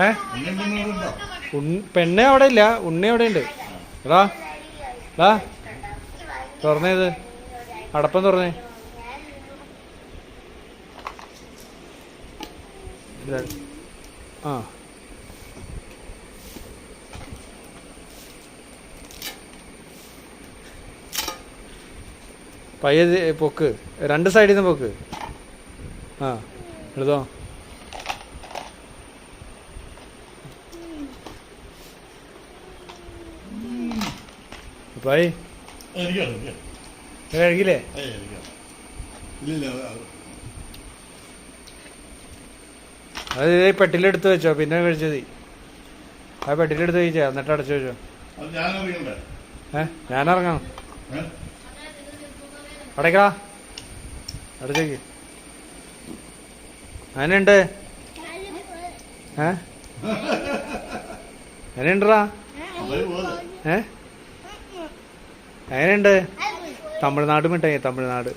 ഏ? പെണ്ണെ അവിടെ ഇല്ല ഉണ്ണി അവിടെ ഉണ്ട്. എടാ എടാ. തുറന്നേത്. അടപ്പം തുറന്നേ. ആ. പയ്യ പൊക്ക്. രണ്ട് സൈഡിൽ നിന്ന് പൊക്ക്. ആ എടുത്തോ പായി. എനിക്കറിയാം എനിക്ക് കഴിക്കില്ലേ അത് പെട്ടിലെടുത്ത് വെച്ചോ പിന്നെ കഴിച്ചത്. ആ പെട്ടിലെടുത്ത് കഴിച്ചോ എന്നിട്ട് അടച്ചു വെച്ചോ. ഏഹ് ഞാനിറങ്ങാം ഏ ഞാൻ ഇറങ്ങാം ഏ? അടയ്ക്കടാ. അടച്ചേക്ക് അതിനുണ്ട്. ഏ? അതിനുണ്ടടാ. ഏഹ് ഏ? അതിനുണ്ട് തമിഴ്നാട് മിഠായി തമിഴ്നാട്.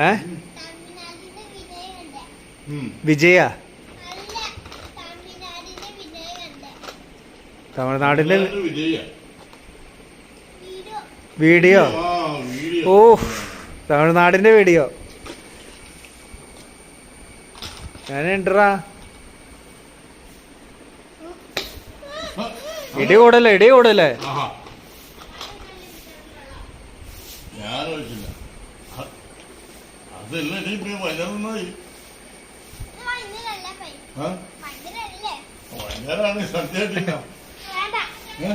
ഏ? വിജയ? തമിഴ്നാടിന്റെ വീഡിയോ? ഓ തമിഴ്നാടിന്റെ വീഡിയോ. ഞാനുണ്ടറാ ഇടി കൂടല്ലേ ഇടി. ഞാൻ അതല്ല ഏ?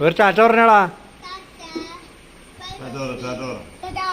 ഒരു ചാറ്റ പറഞ്ഞോടാ. പറ, പറ. ടാറ്റാ